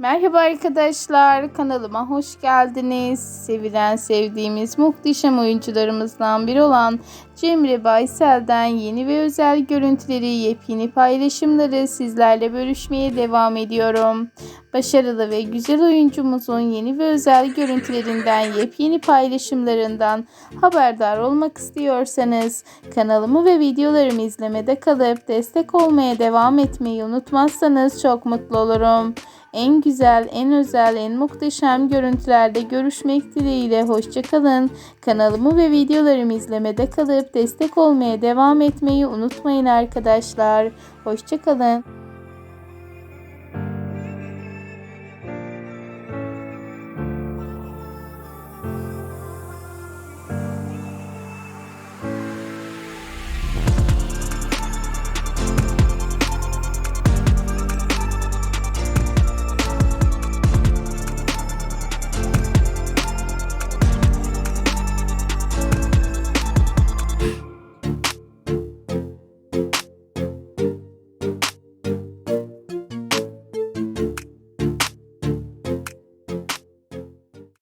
Merhaba arkadaşlar, kanalıma hoş geldiniz. Sevilen, sevdiğimiz muhteşem oyuncularımızdan biri olan Cemre Baysel'den yeni ve özel görüntüleri, yepyeni paylaşımları sizlerle bölüşmeye devam ediyorum. Başarılı ve güzel oyuncumuzun yeni ve özel görüntülerinden, yepyeni paylaşımlarından haberdar olmak istiyorsanız kanalımı ve videolarımı izlemede kalıp destek olmaya devam etmeyi unutmazsanız çok mutlu olurum. En güzel, en özel, en muhteşem görüntülerde görüşmek dileğiyle hoşçakalın. Kanalımı ve videolarımı izlemede kalıp destek olmaya devam etmeyi unutmayın arkadaşlar. Hoşçakalın.